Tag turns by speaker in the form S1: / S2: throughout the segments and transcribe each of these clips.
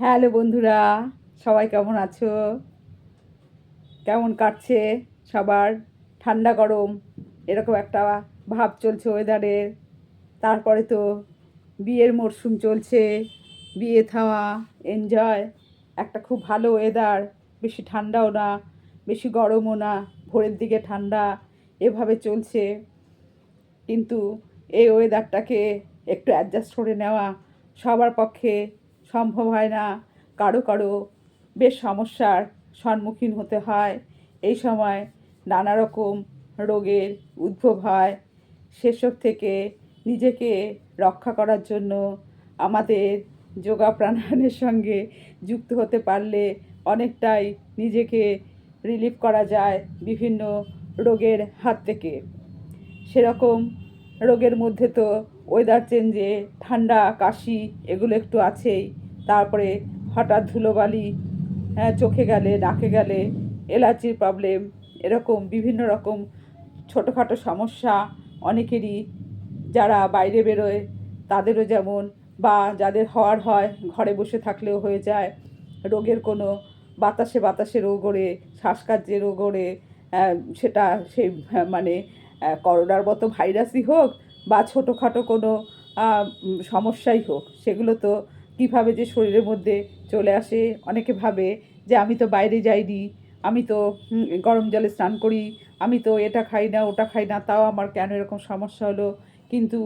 S1: Hello বন্ধুরা, সবাই কেমন আছো? কেমন কাটছে সবার? ঠান্ডা গরম, এরকম একটা ভাব চলছে ওয়েদারের তারপরে তো বিয়ের মরশুম চলছে, বিয়ে থাওয়া এনজয় একটা খুব ভালো ওয়েদার বেশি ঠান্ডাও না, বেশি গরমও না, ভোরের দিকে ঠান্ডা, এভাবে চলছে। কিন্তু এই ওয়েদারটাকে একটু অ্যাডজাস্ট করে নেওয়া সবার পক্ষে সম্ভব হয় না। কারও কারও বেশ সমস্যার সম্মুখীন হতে হয়। এই সময় নানা রকম রোগের উদ্ভব হয়। সেসব থেকে নিজেকে রক্ষা করার জন্য আমাদের যোগা প্রাণায়ামের সঙ্গে যুক্ত হতে পারলে অনেকটাই নিজেকে রিলিফ করা যায় বিভিন্ন রোগের হাত থেকে। সেরকম রোগের মধ্যে তো ওয়েদার চেঞ্জে ঠান্ডা, কাশি এগুলো একটু আছেই। তারপরে হঠাৎ ধুলোবালি হ্যাঁ চোখে গেলে, নাকে গেলে অ্যালার্জির প্রবলেম এরকম বিভিন্ন রকম ছোটোখাটো সমস্যা অনেকেরই। যারা বাইরে বেরোয়, তাদেরও যেমন, বা যাদের হওয়ার হয়, ঘরে বসে থাকলেও হয়ে যায়। রোগের কোনো বাতাসে বাতাসে রোগ ওড়ে শ্বাসকার্যে রোগ ওড়ে সেটা সেই মানে করোনার মতো ভাইরাসই হোক বা ছোটোখাটো কোনো সমস্যাই হোক, সেগুলো তো কীভাবে যে শরীরের মধ্যে চলে আসে, অনেকে ভাবে যে আমি তো বাইরে যাইনি, আমি তো গরম জলে স্নান করি, আমি তো এটা খাই না, ওটা খাই না, তাও আমার কেন এরকম সমস্যা হলো? কিন্তু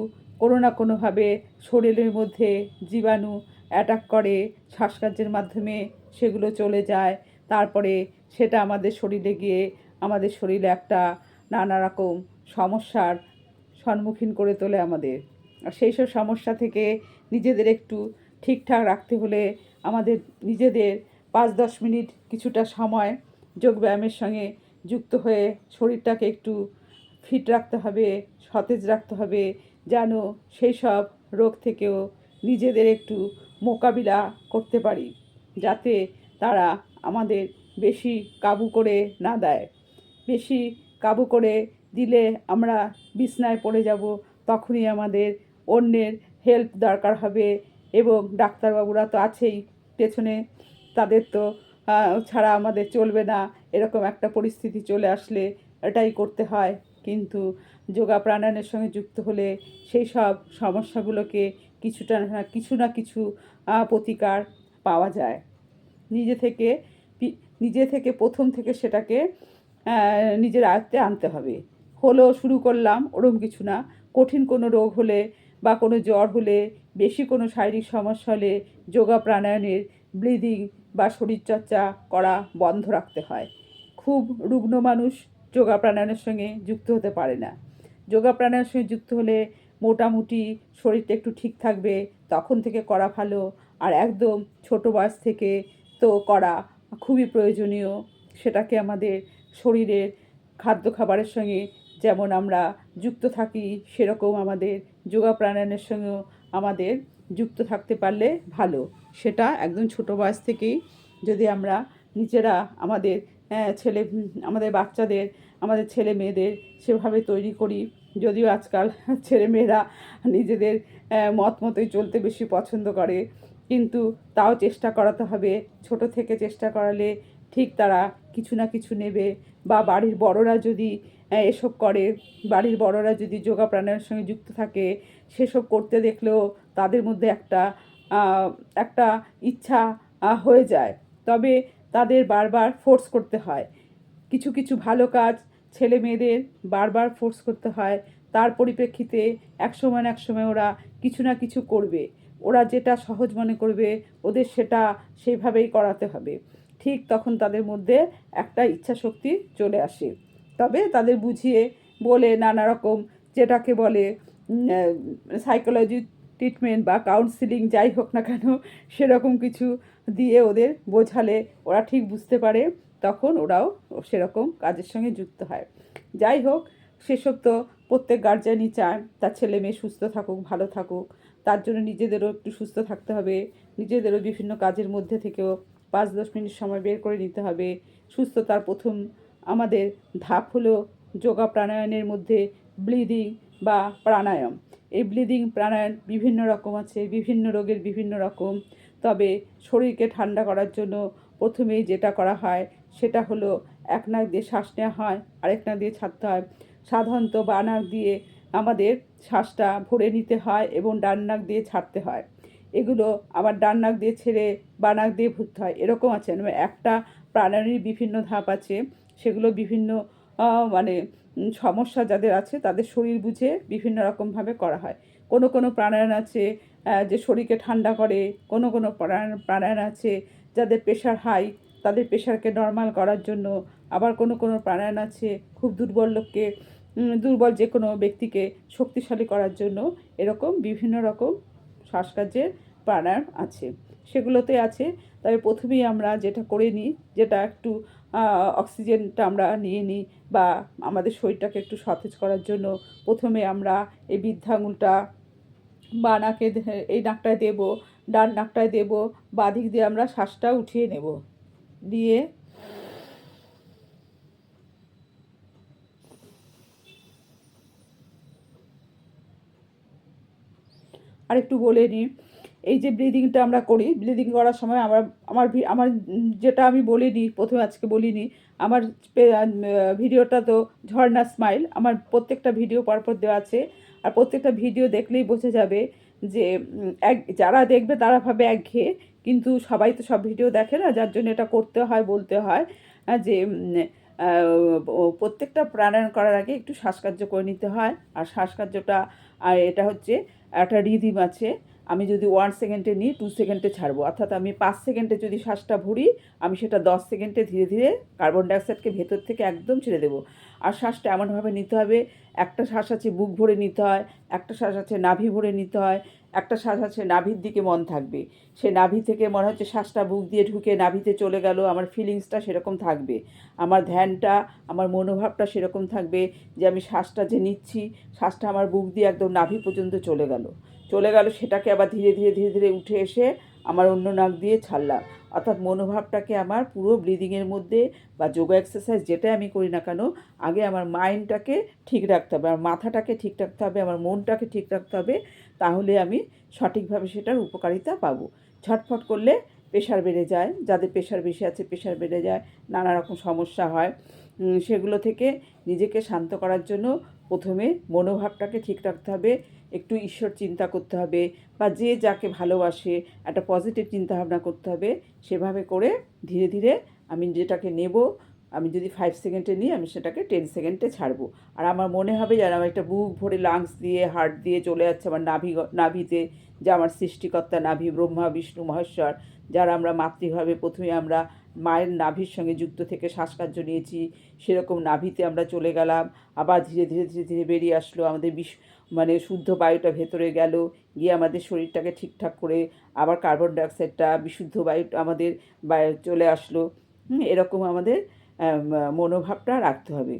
S1: কোনো না কোনোভাবে শরীরের মধ্যে জীবাণু অ্যাটাক করে শ্বাসকার্যের মাধ্যমে সেগুলো চলে যায়, তারপরে সেটা আমাদের শরীরে গিয়ে আমাদের শরীরে একটা নানা রকম সমস্যার সম্মুখীন করে তোলে আমাদের। আর সেই সব সমস্যা থেকে নিজেদের একটু ঠিকঠাক রাখতে হলে আমাদের নিজেদের পাঁচ দশ মিনিট কিছুটা সময় যোগব্যায়ামের সঙ্গে যুক্ত হয়ে শরীরটাকে একটু ফিট রাখতে হবে, সতেজ রাখতে হবে, যেন সেই সব রোগ থেকেও নিজেদের একটু মোকাবিলা করতে পারি, যাতে তারা আমাদের বেশি কাবু করে না দেয়। বেশি কাবু করে দিলে আমরা বিছনায় পড়ে যাব, তখনই আমাদের অন্যের হেল্প দরকার হবে এবং ডাক্তারবাবুরা তো আছেই, পেছনে তাদের তো ছাড়া আমাদের চলবে না, এরকম একটা পরিস্থিতি চলে আসলে এটাই করতে হয়। কিন্তু যোগা প্রাণায়ামের সঙ্গে যুক্ত হলে সেই সব সমস্যাগুলোকে কিছুটা না, কিছু না কিছু প্রতিকার পাওয়া যায়। নিজে থেকে নিজে থেকে প্রথম থেকে সেটাকে নিজের আয়ত্তে আনতে হবে। হলো শুরু করলাম ওরম কিছু না। কঠিন কোনো রোগ হলে বা কোনো জ্বর হলে, বেশি কোনো শারীরিক সমস্যা হলে যোগা প্রাণায়ামের ব্লিডিং বা শরীরচর্চা করা বন্ধ রাখতে হয়। খুব রুগ্ন মানুষ যোগা প্রাণায়ামের সঙ্গে যুক্ত হতে পারে না। যোগা প্রাণায়ামের সঙ্গে যুক্ত হলে মোটামুটি শরীরটা একটু ঠিক থাকবে, তখন থেকে করা ভালো। আর একদম ছোট বয়স থেকে তো করা খুবই প্রয়োজনীয়। সেটাকে আমাদের শরীরের খাদ্য খাবারের সঙ্গে যেমন আমরা যুক্ত থাকি, সেরকম আমাদের যোগা প্রাণায়ামের সঙ্গেও আমাদের যুক্ত থাকতে পারলে ভালো। সেটা একদম ছোট বয়স থেকেই যদি আমরা নিজেরা আমাদের ছেলে, আমাদের বাচ্চাদের, আমাদের ছেলে মেয়েদের সেভাবে তৈরি করি। যদিও আজকাল ছেলে মেয়েরা নিজেদের মত মতোই চলতে বেশি পছন্দ করে। কিন্তু তাও চেষ্টা করাতে হবে। ছোট থেকে চেষ্টা করালে ঠিক তারা কিছু না কিছু নেবে বা বাড়ির বড়রা যদি এসব করে, বাড়ির বড়রা যদি যোগা প্রাণায়ামের সঙ্গে যুক্ত থাকে, সেসব করতে দেখলেও তাদের মধ্যে একটা একটা ইচ্ছা হয়ে যায়। তবে তাদের বারবার ফোর্স করতে হয়। কিছু কিছু ভালো কাজ ছেলে মেয়েদের বারবার ফোর্স করতে হয়। তার পরিপ্রেক্ষিতে এক সময় এক সময় ওরা কিছু না কিছু করবে। ওরা যেটা সহজ মনে করবে, ওদের সেটা সেইভাবেই করাতে হবে। ঠিক তখন তাদের মধ্যে একটা ইচ্ছা শক্তি চলে আসে। তবে তাদের বুঝিয়ে বলে নানা রকম যেটাকে বলে সাইকোলজি ট্রিটমেন্ট বা কাউন্সিলিং যাই হোক না কেন, সেরকম কিছু দিয়ে ওদের বোঝালে ওরা ঠিক বুঝতে পারে, তখন ওরাও সেরকম কাজের সঙ্গে যুক্ত হয়। যাই হোক, সেসব তো প্রত্যেক গার্জিয়ানই চায় তার ছেলে মেয়ে সুস্থ থাকুক, ভালো থাকুক, তার জন্য নিজেদেরও একটু সুস্থ থাকতে হবে, নিজেদেরও বিভিন্ন কাজের মধ্যে থেকেও পাঁচ দশ মিনিট সময় বের করে নিতে হবে। সুস্থতার প্রথম আমাদের ধাপ হলো যোগা প্রাণায়ামের মধ্যে ব্লিডিং বা প্রাণায়াম। এই ব্লিডিং প্রাণায়াম বিভিন্ন রকম আছে, বিভিন্ন রোগের বিভিন্ন রকম। তবে শরীরকে ঠান্ডা করার জন্য প্রথমেই যেটা করা হয় সেটা হলো এক নাক দিয়ে শ্বাস নেওয়া হয়, আরেক নাক দিয়ে ছাড়তে হয়। সাধারণত বা নাক দিয়ে আমাদের শ্বাসটা ভরে নিতে হয় এবং ডান নাক দিয়ে ছাড়তে হয়। এগুলো আবার ডান নাক দিয়ে ছেড়ে বা নাক দিয়ে ভরতে হয়। এরকম আছে। মানে একটা প্রাণায়ামের বিভিন্ন ধাপ আছে। সেগুলো বিভিন্ন মানে সমস্যা যাদের আছে, তাদের শরীর বুঝে বিভিন্ন রকমভাবে করা হয়। কোনো কোনো প্রাণায়াম আছে যে শরীরকে ঠান্ডা করে। কোনো কোনো প্রাণায়াম আছে যাদের প্রেশার হাই তাদের প্রেশারকে নর্মাল করার জন্য। আবার কোনো কোনো প্রাণায়াম আছে খুব দুর্বল লোককে দুর্বল যে কোনো ব্যক্তিকে শক্তিশালী করার জন্য। এরকম বিভিন্ন রকম শ্বাসকার্যের প্রাণায়াম আছে। সেগুলোতে আছে। তবে প্রথমেই আমরা যেটা করে নিই, যেটা একটু অক্সিজেনটা আমরা নিয়ে নিই বা আমাদের শরীরটাকে একটু সতেজ করার জন্য প্রথমে আমরা এই বৃদ্ধাঙ্গুলটা বা নাকে এই নাকটায় দেব, ডান নাকটায় দেব বাঁ দিক দিয়ে আমরা শ্বাসটা উঠিয়ে নেব। দিয়ে আর একটু বলে নিই এই যে ব্রিদিংটা আমরা করি ব্রিদিং করার সময় আমার আমার আমার যেটা আমি বলিনি, প্রথমে আজকে বলিনি, আমার ভিডিওটা তো ঝর্ণা স্মাইল আমার প্রত্যেকটা ভিডিও পরপর দেওয়া আছে। আর প্রত্যেকটা ভিডিও দেখলেই বোঝা যাবে যে এক, যারা দেখবে তারা ভাবে একঘেয়ে, কিন্তু সবাই তো সব ভিডিও দেখে না, যার জন্য এটা করতে হয়, বলতে হয় যে প্রত্যেকটা প্রাণায়াম করার আগে একটু শ্বাসকার্য করে নিতে হয়। আর শ্বাসকার্যটা এটা হচ্ছে একটা রিদিম আছে আমি যদি ওয়ান সেকেন্ডে নিই টু সেকেন্ডে ছাড়বো। অর্থাৎ আমি পাঁচ সেকেন্ডে যদি শ্বাসটা ভরি, আমি সেটা দশ সেকেন্ডে ধীরে ধীরে কার্বন ডাইঅক্সাইডকে ভেতর থেকে একদম ছেড়ে দেবো। আর শ্বাসটা এমনভাবে নিতে হবে, একটা শ্বাস আছে বুক ভরে নিতে হয়, একটা শ্বাস আছে নাভি ভরে নিতে হয়, একটা শ্বাস আছে নাভির দিকে মন থাকবে। সে নাভি থেকে মনে হচ্ছে শ্বাসটা বুক দিয়ে ঢুকে নাভিতে চলে গেল, আমার ফিলিংসটা সেরকম থাকবে। আমার ধ্যানটা, আমার মনোভাবটা সেরকম থাকবে যে আমি শ্বাসটা যে নিচ্ছি, শ্বাসটা আমার বুক দিয়ে একদম নাভি পর্যন্ত চলে গেল। চলে গেল, সেটাকে আবার ধীরে ধীরে ধীরে ধীরে উঠে এসে আমার অন্য নাক দিয়ে ছাড়লাম। অর্থাৎ মনোভাবটাকে আমার পুরো ব্রিদিংয়ের মধ্যে বা যোগা এক্সারসাইজ যেটাই আমি করি না কেন, আগে আমার মাইন্ডটাকে ঠিক রাখতে হবে আমার মাথাটাকে ঠিক রাখতে হবে, আমার মনটাকে ঠিক রাখতে হবে, তাহলে আমি সঠিকভাবে সেটার উপকারিতা পাবো। ছটফট করলে প্রেশার বেড়ে যায়, যাদের প্রেশার বেশি আছে প্রেশার বেড়ে যায়, নানা রকম সমস্যা হয়। সেগুলো থেকে নিজেকে শান্ত করার জন্য প্রথমে মনোভাবটাকে ঠিক রাখতে হবে, একটু ঈশ্বর চিন্তা করতে হবে বা যে যাকে ভালোবাসে, একটা পজিটিভ চিন্তা ভাবনা করতে হবে, সেভাবে করে ধীরে ধীরে আমি যেটাকে নেব, আমি যদি ফাইভ সেকেন্ডে নিই, আমি সেটাকে টেন সেকেন্ডে ছাড়বো। আর আমার মনে হবে যেন আমার একটা বুক ভরে লাংস দিয়ে হার্ট দিয়ে চলে যাচ্ছে আমার নাভি, নাভিতে। যে আমার সৃষ্টিকর্তা নাভি, ব্রহ্মা, বিষ্ণু, মহেশ্বর, যারা আমরা মাতৃভাবে প্রথমে আমরা মায়ের নাভির সঙ্গে যুক্ত থেকে শ্বাসকার্য নিয়েছি, সেরকম নাভিতে আমরা চলে গেলাম। আবার ধীরে ধীরে ধীরে ধীরে বেরিয়ে আসলো আমাদের বিষ মানে শুদ্ধ বায়ুটা ভেতরে গেল, গিয়ে আমাদের শরীরটাকে ঠিকঠাক করে আবার কার্বন ডাইঅক্সাইডটা, বিশুদ্ধ বায়ুটা আমাদের চলে আসলো। এরকম আমাদের মনোভাবটা রাখতে হবে।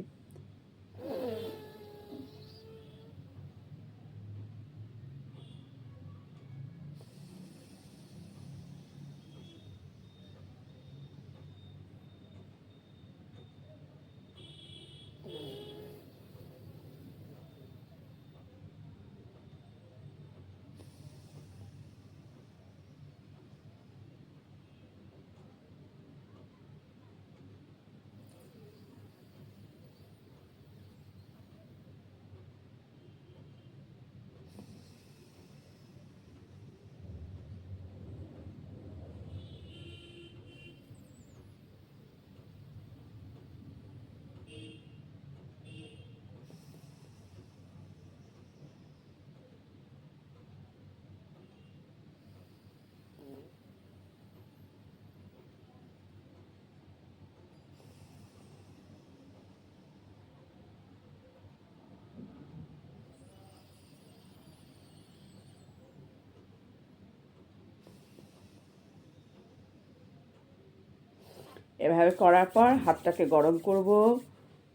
S1: এভাবে করার পর হাতটাকে গরম করব,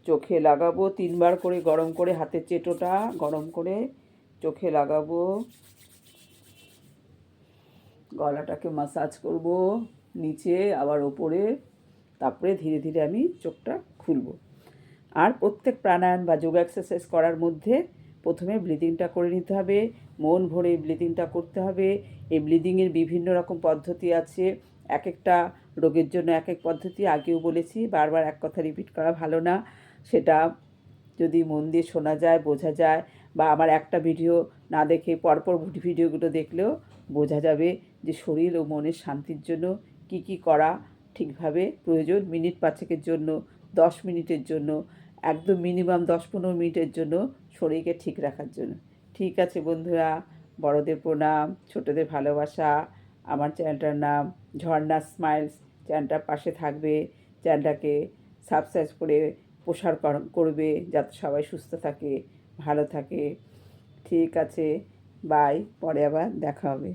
S1: চোখে লাগাবো, তিনবার করে গরম করে হাতের চেটোটা গরম করে চোখে লাগাবো। গলাটাকে মাসাজ করব, নিচে আবার ওপরে, তারপরে ধীরে ধীরে আমি চোখটা খুলব। আর প্রত্যেক প্রাণায়াম বা যোগা এক্সারসাইজ করার মধ্যে প্রথমে ব্লিডিংটা করে নিতে হবে, মন ভরে ব্লিডিংটা করতে হবে। এই ব্লিডিংয়ের বিভিন্ন রকম পদ্ধতি আছে। এক একটা রোগের জন্য এক এক পদ্ধতি, আগেও বলেছি, বারবার এক কথা রিপিট করা ভালো না। সেটা যদি মন দিয়ে শোনা যায়, বোঝা যায়, বা আমার একটা ভিডিও না দেখে পরপর ভিডিওগুলো দেখলেও বোঝা যাবে যে শরীর ও মনের শান্তির জন্য কি কি করা ঠিকভাবে প্রয়োজন মিনিট পাঁচেকের জন্য, দশ মিনিটের জন্য, একদম মিনিমাম দশ পনেরো মিনিটের জন্য শরীরকে ঠিক রাখার জন্য। ঠিক আছে বন্ধুরা, বড়দের প্রণাম, ছোটদের ভালোবাসা, আমার চ্যানেলটার নাম ঝর্ণা স্মাইলস। চ্যানেলটার পাশে থাকবে চ্যানেলটাকে সাবস্ক্রাইব করে প্রসার কর- করবে যাতে সবাই সুস্থ থাকে, ভালো থাকে। ঠিক আছে বাই পরে আবার দেখা হবে।